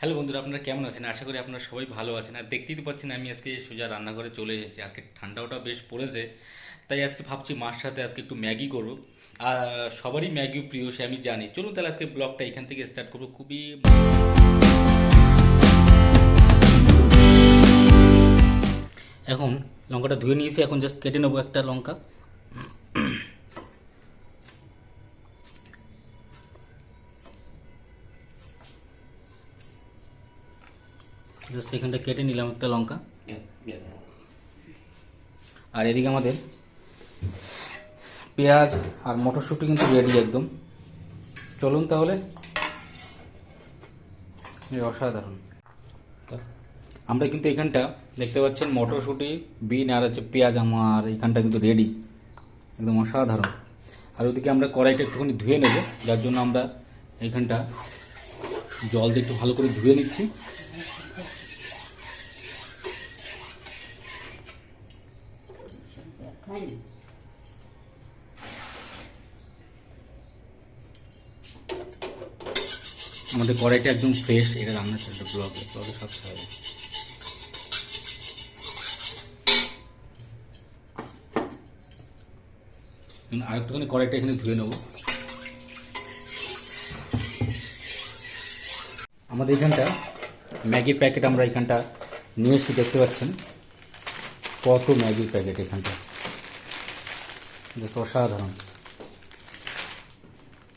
Hello বন্ধুরা, আপনারা কেমন আছেন? আশা করি আপনারা সবাই ভালো আছেন। আর দেখতেই তো পাচ্ছেন, আমি আজকে সোজা রান্নাঘরে চলে এসেছি। আজকে ঠান্ডাওটা বেশ পড়েছে, তাই আজকে ভাবছি মার সাথে আজকে একটু ম্যাগি করব। আর সবারই ম্যাগি প্রিয়, সে আমি জানি। চলুন তাহলে আজকে ব্লগটা এখান থেকে স্টার্ট করব। খুবই এখন লঙ্কাটা ধুয়ে নিয়েছি, এখন জাস্ট কেটে নেব একটা লঙ্কা। জাস্ট এখানটা কেটে নিলাম একটা লঙ্কা। আর এদিকে আমাদের পেঁয়াজ আর মটরশুঁটি কিন্তু রেডি একদম। চলুন তাহলে। এই অসাধারণ। আমরা কিন্তু এখানটা দেখতে পাচ্ছেন মটরশুঁটি বিন আর হচ্ছে পেঁয়াজ আমার এখানটা কিন্তু রেডি একদম অসাধারণ। আর ওদিকে আমরা কড়াইটা একটুখানি ধুয়ে নেব যার জন্য আমরা এখানটা জল দিয়ে একটু ভালো করে ধুয়ে নিচ্ছি। আমাদের কড়াইটা একদম ফ্রেশ এটা রান্নার একটা ব্লগে ব্লগে সব একটুখানি কড়াইটা এখানে ধুয়ে নেব। আমাদের এখানটা ম্যাগির প্যাকেট আমরা এখানটা নিয়ে এসেছি, দেখতে পাচ্ছেন? কত ম্যাগির প্যাকেট এখানটা। অসাধারণ।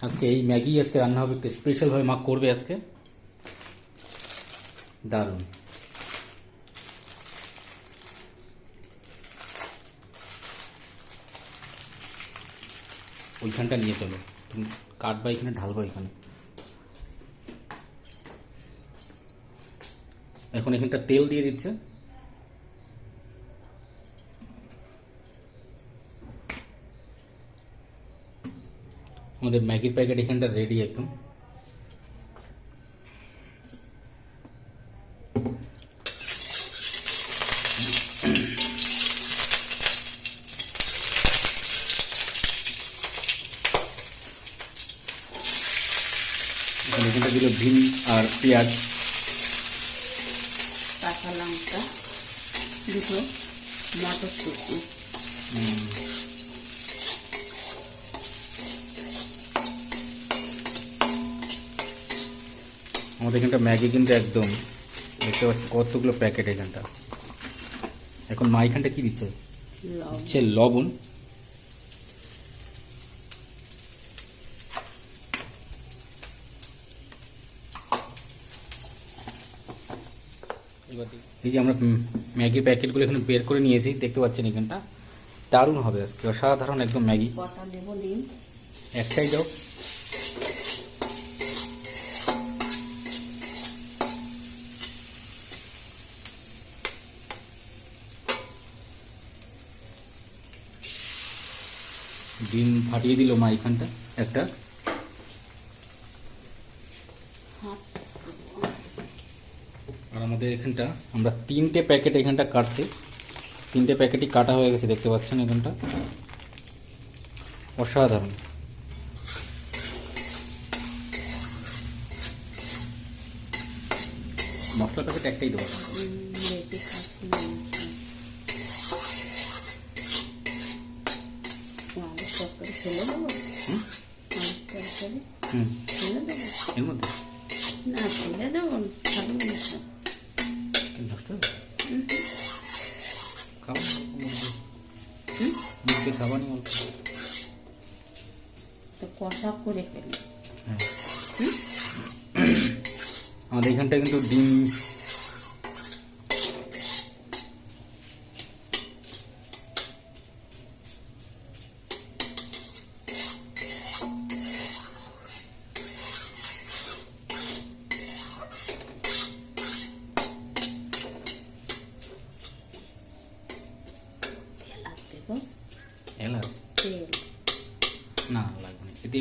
আজকে এই ম্যাগি আজকে রান্না হবে স্পেশালভাবে মা করবে আজকে। দারুণ। ওইখানটা নিয়ে চলো। তুমি কাটবা এখানে, ঢালবা এখানে। এখন এখানটা তেল দিয়ে দিচ্ছে। আমাদের ম্যাগির প্যাকেট এখানটা রেডি একদম। এখানে এখানটা দিল ভিম আর পেঁয়াজ। কাঁচা লঙ্কা দুটো মটরশুঁটি। আমাদের এখানটা ম্যাগি কিন্তু একদম দেখতে পাচ্ছি কতগুলো প্যাকেট এখানটা। এখন মা এখানটা কি দিচ্ছে? হচ্ছে লবণ। এই যে আমরা ম্যাগির প্যাকেটগুলো এখানে বের করে নিয়েছি দেখতে পাচ্ছেন এখানটা। দারুণ হবে আজকে অসাধারণ একদম ম্যাগি। একটাই দাও ডিম ফাটিয়ে দিল মা এখানটা, একটা। আর আমাদের এখানটা, আমরা তিনটে প্যাকেট এখানটা কাটছি। তিনটে প্যাকেটই কাটা হয়ে গেছে, দেখতে পাচ্ছেন এখানটা। অসাধারণ। মশলা প্যাকেট একটাই দেবো উম, বেশি খাচ্ছি না আলুর তরকারি ফেলে দেবো হুম? আলুর তরকারি হুম ফেলে দেবো এর মধ্যে না ফেলে দেবো খাব নষ্ট। হুম, মুখে তো কষা করে ফেলি আমাদের এখানটা কিন্তু ডিম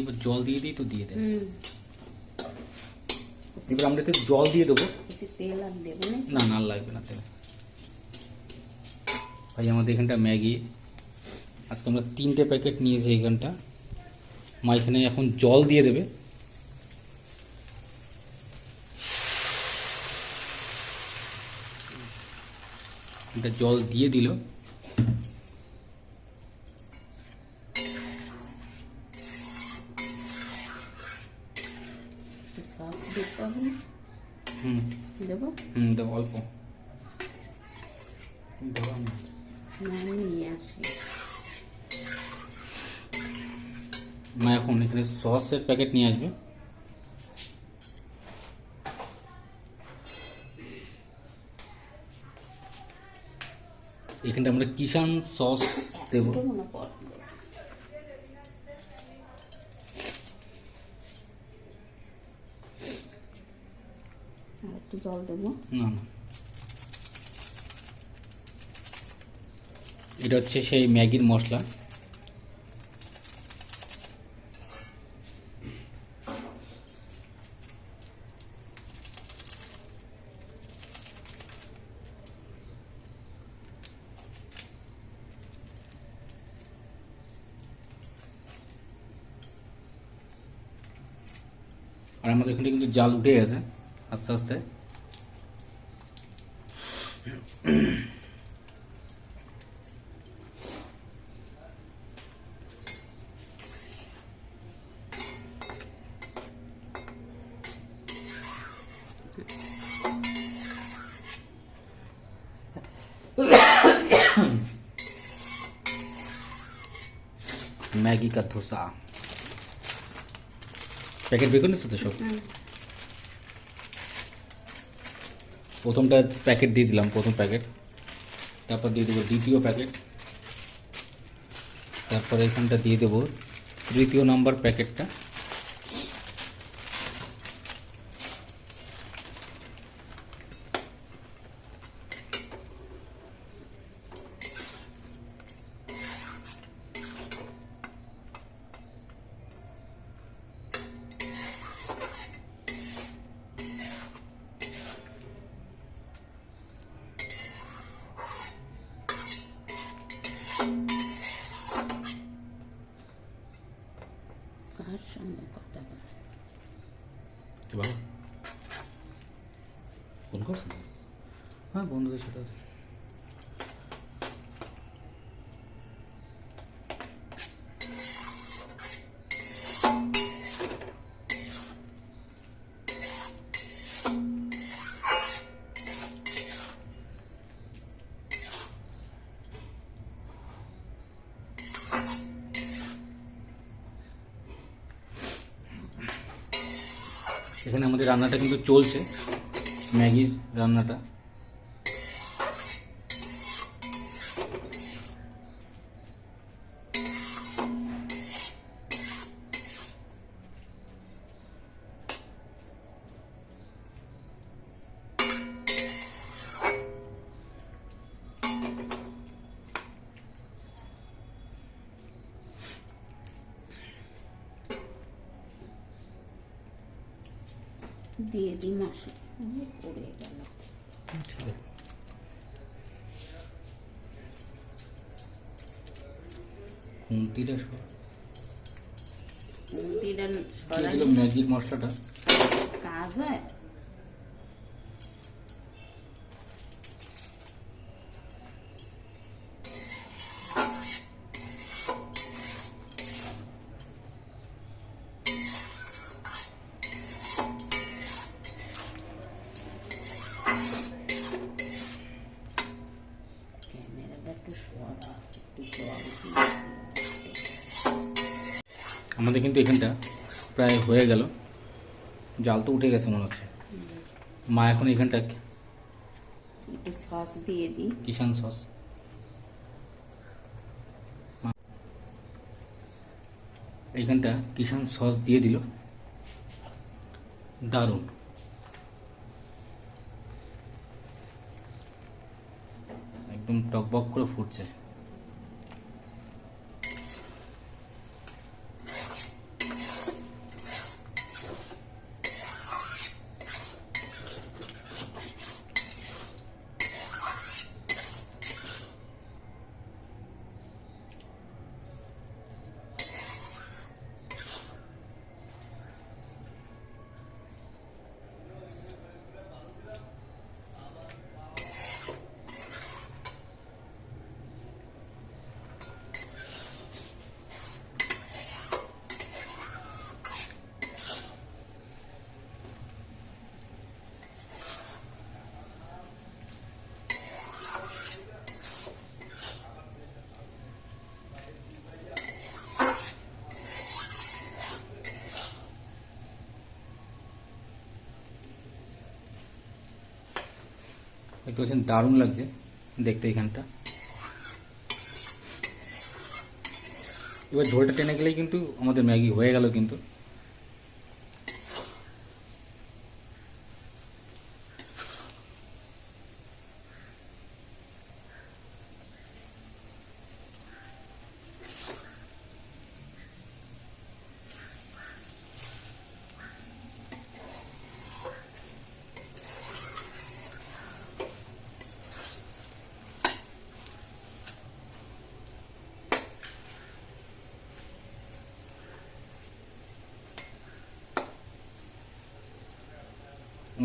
এবার জল দিয়ে দিই তো দিয়ে দেবো। এবার আমরা এতে জল দিয়ে দেবো। না? না লাগবে না তেল। ভাই আমাদের এখানটা ম্যাগি। আজকে আমরা তিনটে প্যাকেট নিয়েছি এখানটা। মা এখানে এখন জল দিয়ে দেবে। এটা জল দিয়ে দিল। একটু সস দিতে হবে। না হুম। দেবো? হুম এটা অল্প। দেবো আমি। না আমি নিয়ে আসি। মা এখন এখানে সসের প্যাকেট নিয়ে আসবে। এখানটা আমরা কিষান সস দেব দেবো না পর আর একটু জল দেবো। না না। এটা হচ্ছে সেই ম্যাগির মশলা। আর আমাদের এখানে কিন্তু জাল উঠে গেছে, আস্তে আস্তে। ম্যাগি কা ধোসা প্যাকেট বের করে নিচ্ছ তো সব হুম প্রথমটা প্যাকেট দিয়ে দিলাম প্রথম প্যাকেট তারপর দিয়ে দেবো দ্বিতীয় প্যাকেট তারপরে এখানটা দিয়ে দেবো তৃতীয় নাম্বার প্যাকেটটা কার সঙ্গে কথা বলে কি বাবা ফোন করছেন হ্যাঁ বন্ধুদের সাথে এখানে আমাদের রান্নাটা কিন্তু চলছে ম্যাগির রান্নাটা। দিয়ে দিই মশলা পড়ে গেল। খুন্তিটা দিল ম্যাগির মশলাটা? কাজ। হয় আমাদের কিন্তু এখানটা প্রায় হয়ে গেল। জাল তো উঠে গেছে মনে হচ্ছে। মা এখন এখানটা একটু সস দিয়ে দিই। কিষান সস। এইখানটা কিষান সস দিয়ে দিল। দারুণ। একদম টকবক করে ফুটছে। দেখতে পাচ্ছেন দারুণ লাগছে দেখতে এখানটা। এবার ঝোলটা টেনে গেলেই কিন্তু আমাদের ম্যাগি হয়ে গেল কিন্তু।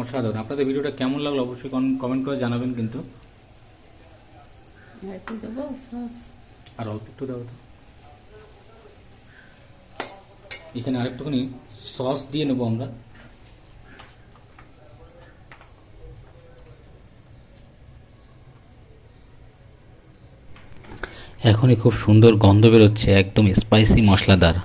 অসাধারণ। আপনাদের ভিডিওটা কেমন লাগল অবশ্যই কমেন্ট করে জানাবেন কিন্তু। আর অল্প একটু দাও তো। এখানে আরেকটুখানি সস দিয়ে নেব আমরা। এখনই খুব সুন্দর গন্ধ বেরোচ্ছে একদম স্পাইসি মশলাদার।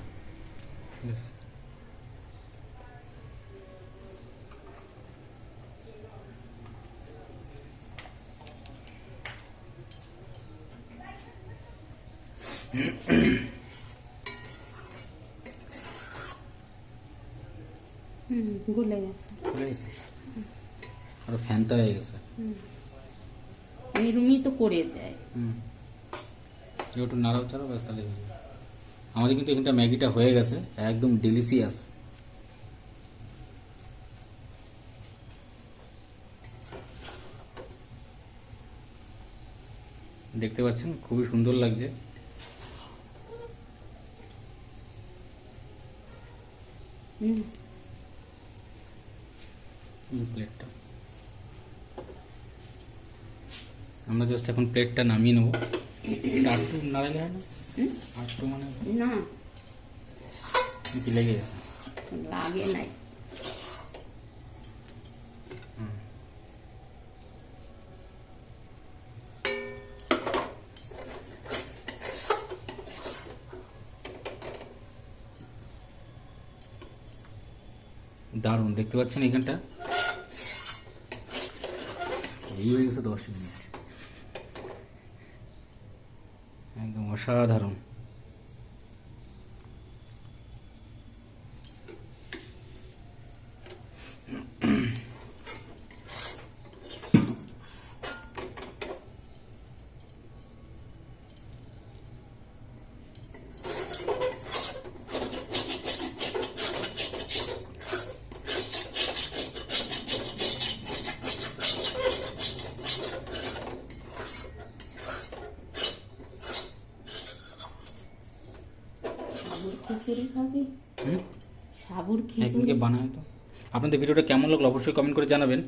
গুলে গেছে। আর ফ্যানটা হয়ে গেছে। এরমই তো করে দেয়। হুম। একটু নাড়াও চাড়াও ব্যাস তাহলে আমাদের কিন্তু এখানটা ম্যাগিটা হয়ে গেছে একদম ডেলিসিয়াস দেখতে পাচ্ছেন খুবই সুন্দর লাগছে হুম এই প্লেটটা আমরা জাস্ট এখন প্লেটটা নামিয়ে নেব এটা আটটু নাড়ালে হয় না হুম? আটটু মানে না কি লেগে গেছে লাগে নাই দারুণ দেখতে পাচ্ছেন এখানটা? এই হয়ে গেছে দশ মিনিট। একদম অসাধারণ সাবুর খিচুড়ি খাবি? সাবুর খিচুড়ি। বানায় তো। আপনাদের ভিডিওটা কেমন লাগল অবশ্যই কমেন্ট করে জানাবেন।